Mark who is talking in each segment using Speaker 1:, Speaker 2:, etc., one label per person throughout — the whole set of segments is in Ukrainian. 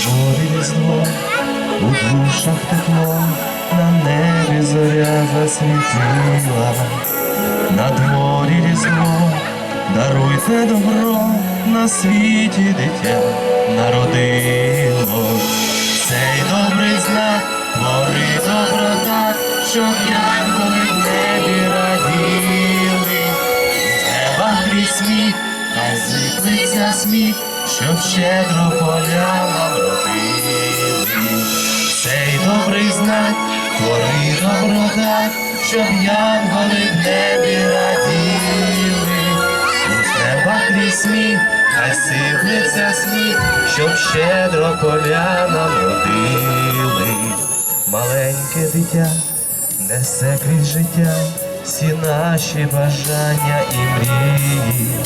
Speaker 1: дворі різдво, у душах тепло, на небі зоря засвітила, на дворі різдво, даруйте добро, на світі дитя народило. Цей добрий знак твори доброта, щоб янголи в небі раділи. З неба крізь сміх, хай зліплеться сміх, щоб щедро поля нам родили. Цей добрий знак твори доброта, щоб янголи в небі раділи. З неба крізь сміх, хай сиплеться сміх, щоб щедро поля нам родили. Маленьке дитя несе крізь життя всі наші бажання і мрії.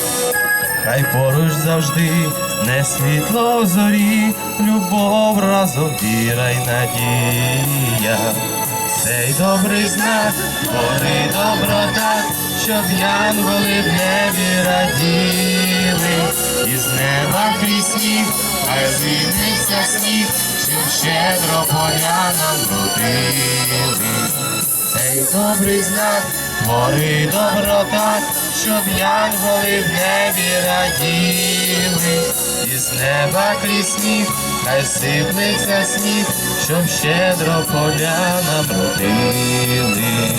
Speaker 1: Хай поруч завжди не світло в зорі, любов разом віра й надія. Цей добрий знак, твори доброта, щоб янголи в небі раділи, і з неба крізь сніг, хай зійнеться сніг, щоб щедро поля нам родили. Цей добрий знак, твори доброта, щоб янголи в небі раділи, і з неба крізь сніг, хай сиплеться сніг, щоб щедро поля нам родили.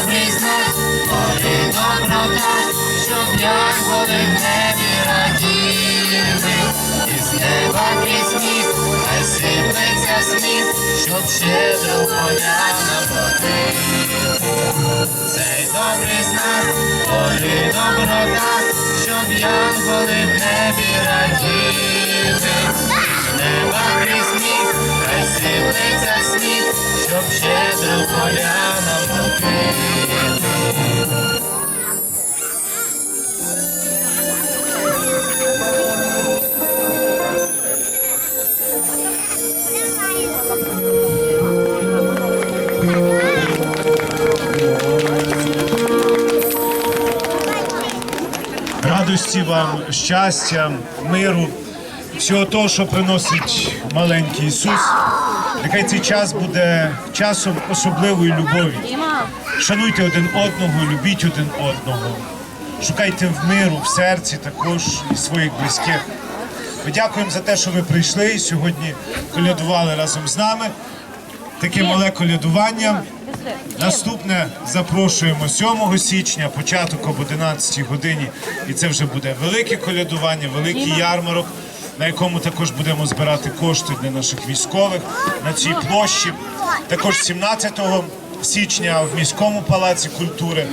Speaker 1: Добрий знак, твори доброта, щоб янголи в небі раділи, і з неба пісні, хай сиплеться сніг, щоб щедро поля нам. Цей добрий знак, твори доброта,
Speaker 2: радості вам, щастя, миру, всього того, що приносить маленький Ісус. Нехай цей час буде часом особливої любові. Шануйте один одного, любіть один одного. Шукайте в миру, в серці також і своїх близьких. Ми дякуємо за те, що ви прийшли і сьогодні колядували разом з нами. Таке мале колядування. Наступне запрошуємо 7 січня, початок об 11 годині. І це вже буде велике колядування, великий ярмарок, на якому також будемо збирати кошти для наших військових на цій площі. Також 17 січня в міському палаці культури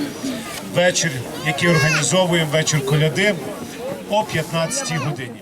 Speaker 2: вечір, який організовуємо вечір коляди о 15 годині.